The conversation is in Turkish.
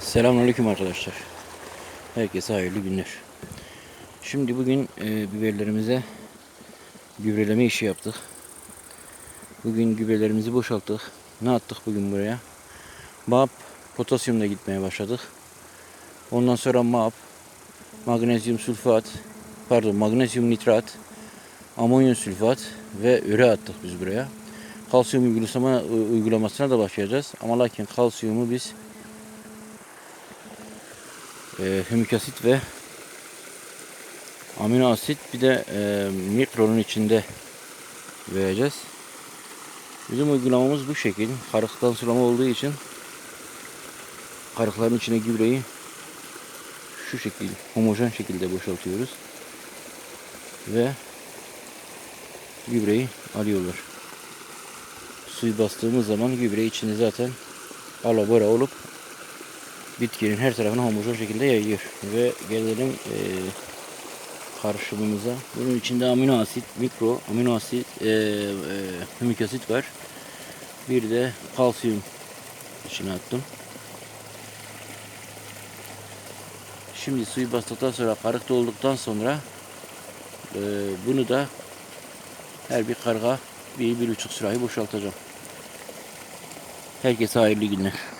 Selamünaleyküm arkadaşlar. Herkese hayırlı günler. Şimdi bugün e, biberlerimize gübreleme işi yaptık. Bugün gübrelerimizi boşalttık. Ne attık bugün buraya? MAP potasyumla gitmeye başladık. Ondan sonra MAP magnezyum sulfat, pardon magnezyum nitrat, amonyum sülfat ve üre attık biz buraya. Kalsiyum uygulama, uygulamasına da başlayacağız. Ama lakin kalsiyumu biz e, hümik asit ve amino asit bir de e, mikronun içinde vereceğiz. Bizim uygulamamız bu şekil. Karıktan sulama olduğu için karıkların içine gübreyi şu şekil homojen şekilde boşaltıyoruz. Ve gübreyi alıyorlar. Suyu bastığımız zaman gübre içinde zaten alabora olup bitkinin her tarafına homojen şekilde yayıyor. Ve gelelim e, karışımımıza. Bunun içinde amino asit, mikro amino asit, e, e, hümik asit var. Bir de kalsiyum içine attım. Şimdi suyu bastıktan sonra karık dolduktan sonra e, bunu da her bir karga bir, bir buçuk sürahi boşaltacağım. Herkese hayırlı günler.